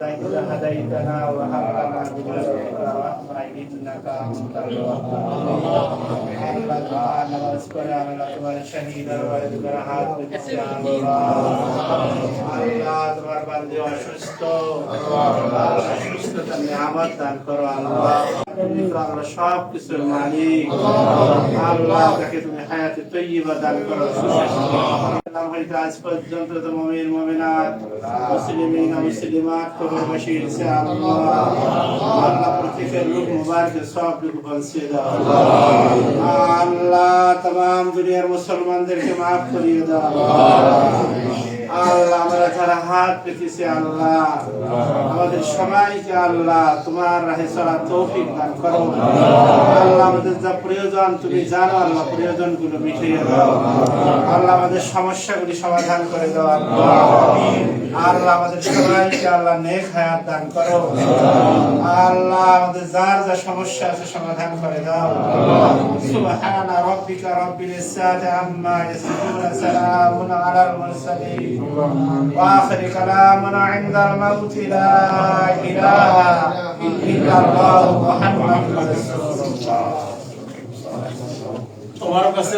إذا هديتنا وهب لنا من لدنك رحمة إنك أنت الوهاب আল্লাহ তোমার নামাজ পড়ে আমরা তোমার শহীদ আর তোমার হাত পেতেছি আল্লাহ আল্লাহ তোমার বান্দে অসুস্থ আল্লাহ সুস্থতা নিয়ামত দান করো আল্লাহ তুমি তো আমরা সব কিছুর মালিক আল্লাহ তাকে তুমি হায়াতে তৈবা দান করো সুস্বাস্থ্য নাম হইতে আজ পর্যন্ত তো মমিন মমিনাত মুসলিমিন মুসলিমাত কবর বসির সে আল্লাহ আল্লাহ প্রত্যেকের রূপ মুবারকের সব রূপ বলছে দাও আল্লাহ तमाम দুনিয়ার মুসলমানদেরকে মাফ করিয়ে দাও আল্লাহ আমরা আল্লাহ আমাদের সবাইকে আল্লাহ, তোমার রাহে চলা তৌফিক দান করো। আল্লাহ আমাদের যা প্রয়োজন, তুমি জানো আল্লাহ প্রয়োজনগুলো মিটিয়ে দাও। আল্লাহ আমাদের সমাধান করে দাও আল্লাহ। আল্লাহ আমাদের সবাইকে আল্লাহ নেক হায়াত দান করো। আমাদের যার যা সমস্যা আছে সমাধান করে দাও। সুবহান রাব্বিকা রাব্বিল ইজ্জাতি আম্মা ইয়াসিফুন সালামুন আলাল মুরসালিন। ওয়া আখির কালামুনা ইনদাল মাউত লা ইলাহা ইল্লাল্লাহু মুহাম্মাদুর রাসূলুল্লাহ। তোমার কাছে